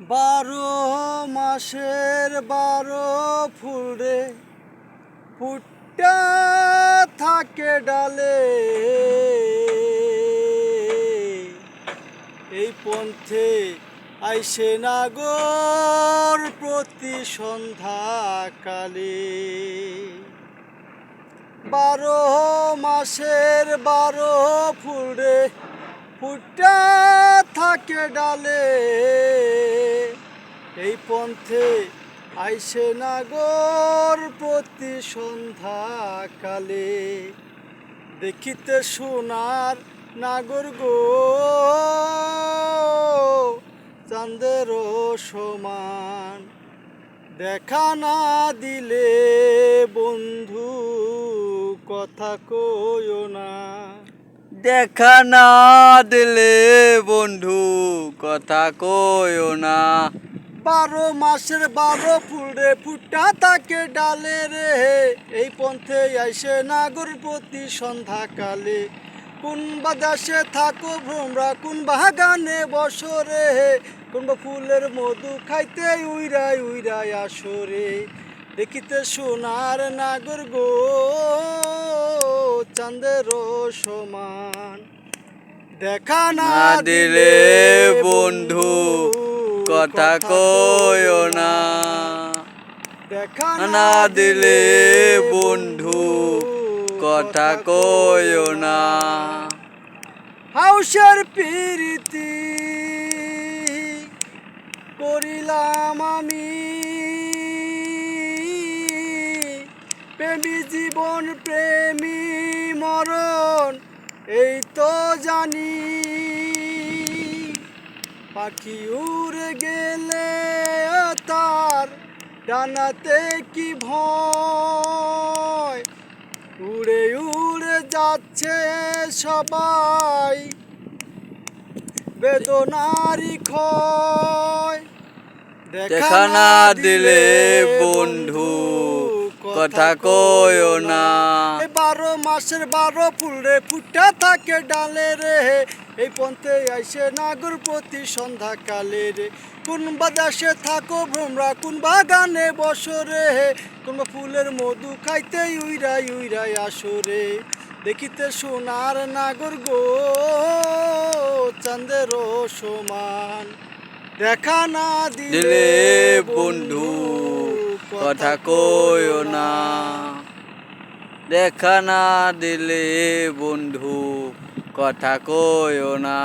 বারো মাসের বারো ফুল ফুটা থাকে ডালে। এই পন্থে আইসে নাগর প্রতি সন্ধ্যাকালে। বারো মাসের বারো ফুল ফুটা থাকে ডালে। এই পন্থে আইসে নাগর প্রতি সন্ধ্যাকালে দেখিতে সোনার নাগর গো, চাঁদের সমান। দেখা না দিলে বন্ধু, কথা কইও না। দেখা না দিলে বন্ধু, কথা কইও না। বারো মাসের বারো ফুলে ফুটা তাকে ডালে রে। এই পন্থে আইসে নাগরপতি সন্ধ্যাকালে। কোন বাদাসে থাকো ভ্রমরা কোন বাগানে বসরে কোন বা ফুলের মধু খাইতে উইরাই উইরাই আসরে দেখিতে সোনার নাগর গো চাঁদের সমান। দেখা না দিলে বন্ধু। কথা কইও না। দেখা না দিলে বন্ধু কথা কইও না। হাউসের প্রীতি করিলাম আমি। প্রেমী জীবন প্রেমী মরণ এই তো জানি। পাখি উড়ে গেলে তার ডানাতে কি ভয়? উড়ে উড়ে যাচ্ছে সবাই। বেদনারি ক্ষয়। দেখা না দিলে বন্ধু কথা কইও না। বারো মাসের বারো ফুল রে ফুটা থাকে ডালে রে। এই পন্থে আইসে নাগর প্রতি সন্ধ্যাকালে রে। কোন বাদাসে থাকো ভ্রমরা কোন বাগানে বসরে কোন বা ফুলের মধু খাইতে উইরাই উইরাই আসরে দেখিতে সোনার নাগর গো চাঁদের সমান। দেখা না দিলে দিলে বন্ধু কথা কইও না। দেখা না দিলে বন্ধু কথা কইও না।